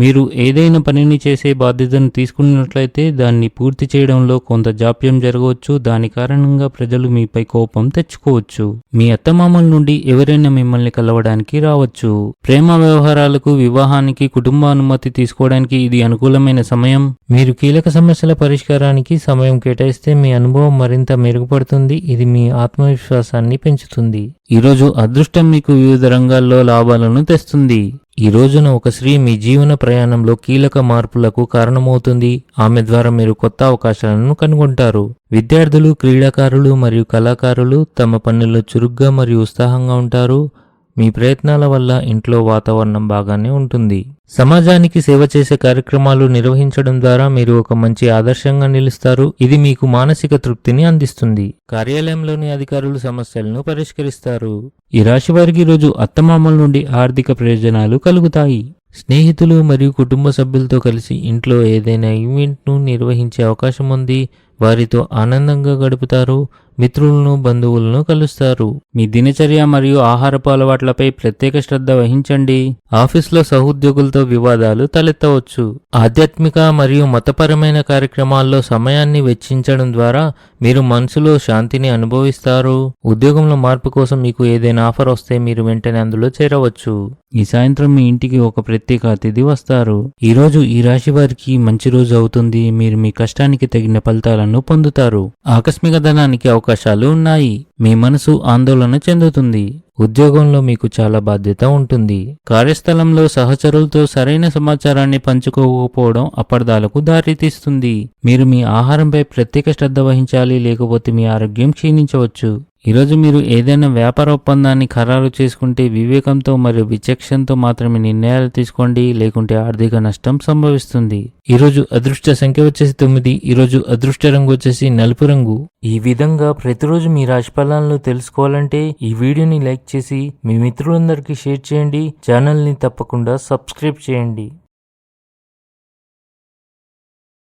మీరు ఏదైనా పనిని చేసే బాధ్యతను తీసుకున్నట్లయితే దాన్ని పూర్తి చేయడంలో కొంత జాప్యం జరగవచ్చు. దాని కారణంగా ప్రజలు మీపై కోపం తెచ్చుకోవచ్చు. మీ అత్తమామల నుండి ఎవరైనా మిమ్మల్ని కలవడానికి రావచ్చు. ప్రేమ వ్యవహారాలకు వివాహానికి కుటుంబ అనుమతి తీసుకోవడానికి ఇది అనుకూలమైన సమయం. మీరు కీలక సమస్యల పరిష్కారానికి సమయం కేటాయిస్తే మీ అనుభవం మరింత మెరుగుపడుతుంది. ఇది మీ ఆత్మవిశ్వాసాన్ని పెంచుతుంది. ఈరోజు అదృష్టం మీకు వివిధ రంగాల్లో లాభాలను తెస్తుంది. ఈ రోజున ఒక స్త్రీ మీ జీవన ప్రయాణంలో కీలక మార్పులకు కారణమవుతుంది. ఆమె ద్వారా మీరు కొత్త అవకాశాలను కనుగొంటారు. విద్యార్థులు క్రీడాకారులు మరియు కళాకారులు తమ పనుల్లో చురుగ్గా మరియు ఉత్సాహంగా ఉంటారు. మీ ప్రయత్నాల వల్ల ఇంట్లో వాతావరణం బాగానే ఉంటుంది. సమాజానికి సేవ చేసే కార్యక్రమాలు నిర్వహించడం ద్వారా మీరు ఒక మంచి ఆదర్శంగా నిలుస్తారు. ఇది మీకు మానసిక తృప్తిని అందిస్తుంది. కార్యాలయంలోని అధికారులు సమస్యలను పరిష్కరిస్తారు. ఈ రాశి వారికి రోజు అత్తమామల నుండి ఆర్థిక ప్రయోజనాలు కలుగుతాయి. స్నేహితులు మరియు కుటుంబ సభ్యులతో కలిసి ఇంట్లో ఏదైనా ఈవెంట్ను నిర్వహించే అవకాశం ఉంది. వారితో ఆనందంగా గడుపుతారు మిత్రులను బంధువులను కలుస్తారు. మీ దినచర్య మరియు ఆహారపు అలవాట్లపై ప్రత్యేక శ్రద్ధ వహించండి. ఆఫీస్లో సహోద్యోగులతో వివాదాలు తలెత్తవచ్చు. ఆధ్యాత్మిక మరియు మతపరమైన కార్యక్రమాల్లో సమయాన్ని వెచ్చించడం ద్వారా మీరు మనసులో శాంతిని అనుభవిస్తారు. ఉద్యోగంలో మార్పు కోసం మీకు ఏదైనా ఆఫర్ వస్తే మీరు వెంటనే అందులో చేరవచ్చు. ఈ సాయంత్రం మీ ఇంటికి ఒక ప్రత్యేక అతిథి వస్తారు. ఈ రోజు ఈ రాశి వారికి మంచి రోజు అవుతుంది. మీరు మీ కష్టానికి తగిన ఫలితాలను పొందుతారు. ఆకస్మిక ధనానికి అవకాశాలు ఉన్నాయి. మీ మనసు ఆందోళన చెందుతుంది. ఉద్యోగంలో మీకు చాలా బాధ్యత ఉంటుంది. కార్యస్థలంలో సహచరులతో సరైన సమాచారాన్ని పంచుకోకపోవడం అపార్థాలకు దారితీస్తుంది మీరు మీ ఆహారంపై ప్రత్యేక శ్రద్ధ వహించాలి లేకపోతే మీ ఆరోగ్యం క్షీణించవచ్చు. ఈరోజు మీరు ఏదైనా వ్యాపార ఒప్పందాన్ని ఖరారు చేసుకుంటే వివేకంతో మరియు విచక్షణతో మాత్రమే నిర్ణయాలు తీసుకోండి లేకుంటే ఆర్థిక నష్టం సంభవిస్తుంది. ఈరోజు అదృష్ట సంఖ్య వచ్చేసి తొమ్మిది ఈరోజు అదృష్ట రంగు వచ్చేసి నలుపు రంగు. ఈ విధంగా ప్రతిరోజు మీ రాశి ఫలాలను తెలుసుకోవాలంటే ఈ వీడియోని లైక్ చేసి మీ మిత్రులందరికీ షేర్ చేయండి ఛానల్ని తప్పకుండా సబ్స్క్రైబ్ చేయండి.